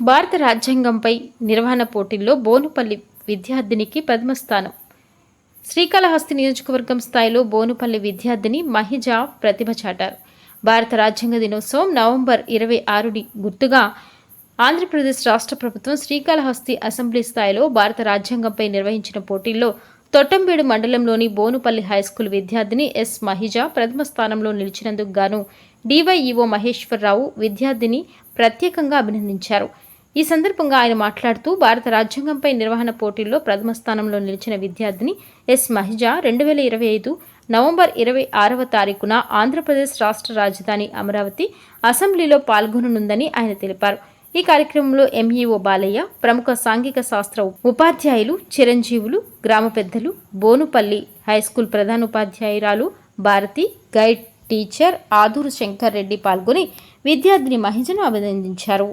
భారత రాజ్యాంగంపై నిర్వహణ పోటీల్లో బోనుపల్లి విద్యార్థినికి ప్రథమ స్థానం. శ్రీకాళహస్తి నియోజకవర్గం స్థాయిలో బోనుపల్లి విద్యార్థిని మహిజా ప్రతిభ చాటారు. భారత రాజ్యాంగ దినోత్సవం నవంబర్ ఇరవై ఆరుని గుర్తుగా ఆంధ్రప్రదేశ్ రాష్ట్ర ప్రభుత్వం శ్రీకాళహస్తి అసెంబ్లీ స్థాయిలో భారత రాజ్యాంగంపై నిర్వహించిన పోటీల్లో తొట్టంబేడు మండలంలోని బోనుపల్లి హైస్కూల్ విద్యార్థిని ఎస్ మహిజ ప్రథమ స్థానంలో నిలిచినందుకు గాను డివైఈఓ మహేశ్వరరావు విద్యార్థిని ప్రత్యేకంగా అభినందించారు. ఈ సందర్భంగా ఆయన మాట్లాడుతూ భారత రాజ్యాంగంపై నిర్వహణ పోటీల్లో ప్రథమ స్థానంలో నిలిచిన విద్యార్థిని ఎస్ మహిజా రెండు వేల ఇరవై ఐదు నవంబర్ ఇరవై ఆరవ తారీఖున ఆంధ్రప్రదేశ్ రాష్ట్ర రాజధాని అమరావతి అసెంబ్లీలో పాల్గొననుందని ఆయన తెలిపారు. ఈ కార్యక్రమంలో ఎంఈఓ బాలయ్య ప్రముఖ సాంఘిక శాస్త్ర ఉపాధ్యాయులు చిరంజీవులు గ్రామ పెద్దలు బోనుపల్లి హైస్కూల్ ప్రధానోపాధ్యాయురాలు భారతి గైడ్ టీచర్ ఆదూరు శంకర్ రెడ్డి పాల్గొని విద్యార్థిని మహిజను అభినందించారు.